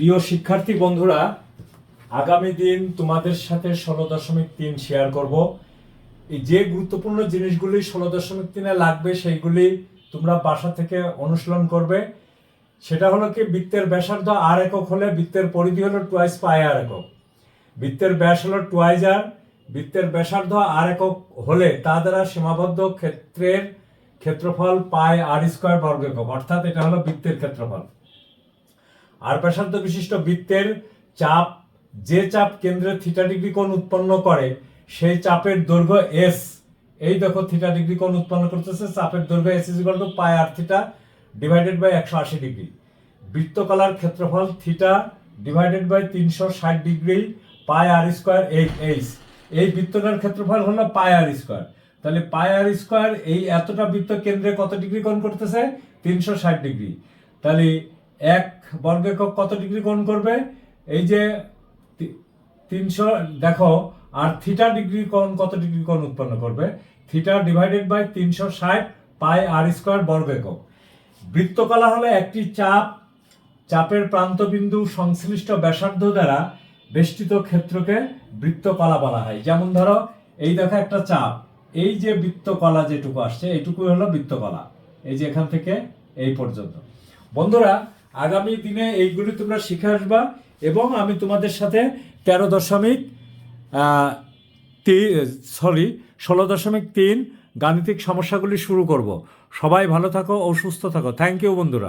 প্রিয় শিক্ষার্থী বন্ধুরা, আগামী দিন তোমাদের সাথে ষোলো দশমিক তিন শেয়ার করব। এই যে গুরুত্বপূর্ণ জিনিসগুলি ষোলো দশমিক তিনে লাগবে, সেইগুলি তোমরা বাসা থেকে অনুশীলন করবে। সেটা হলো কি, বৃত্তের ব্যাসার্ধ আর একক হলে বৃত্তের পরিধি হলো টুয়াইস পাই আর একক। বৃত্তের ব্যাস হলো টুয়াইজ আর বৃত্তের ব্যাসার্ধ আর একক হলে তা দ্বারা সীমাবদ্ধ ক্ষেত্রের ক্ষেত্রফল পায় আর স্কোয়ার বর্গ একক, অর্থাৎ এটা হলো বৃত্তের ক্ষেত্রফল। আর ব্যাসার্ধ বিশিষ্ট বৃত্তের চাপ, যে চাপ কেন্দ্রে থিটা ডিগ্রি কোণ উৎপন্ন করে, সেই চাপের দৈর্ঘ্য এস এই দেখো থিটা ডিগ্রি কোণ উৎপন্ন করতেছে, চাপের দৈর্ঘ্য S is two pi r theta divided by একশো আশি ডিগ্রি বৃত্তকলার ক্ষেত্রফল থিটা ডিভাইডেড বাই তিনশো ষাট degree pi r square eight H এই বৃত্তটার ক্ষেত্রফল হলো পাই আর স্কোয়ার তাহলে পাই আর স্কোয়ার এই এতটা বৃত্ত কেন্দ্রে কত ডিগ্রি কোণ করতেছে? তিনশো ষাট ডিগ্রি তাহলে এক বর্গ একক কত ডিগ্রি কোণ করবে? এই যে তিনশো, দেখো, আর থিটা ডিগ্রি কোণ কত ডিগ্রি কোণ উৎপন্ন করবে? থিটা ডিভাইডেড বাই তিনশো ষাট পাই আর স্কোয়ার বর্গ একক বৃত্তকলা হলো একটি চাপ, চাপের প্রান্তবিন্দু সংশ্লিষ্ট ব্যাসার্ধ দ্বারা বেষ্টিত ক্ষেত্রকে বৃত্তকলা বলা হয়। যেমন ধরো, এই দেখো একটা চাপ। এই যে বৃত্তকলা যেটুকু আসছে এইটুকু হলো বৃত্তকলা। এই যে এখান থেকে এই পর্যন্ত। বন্ধুরা আগামী দিনে এইগুলি তোমরা শিখে আসবা এবং আমি তোমাদের সাথে তেরো দশমিক সরি ষোলো দশমিক তিন গাণিতিক সমস্যাগুলি শুরু করব। সবাই ভালো থাকো ও সুস্থ থাকো। থ্যাংক ইউ বন্ধুরা।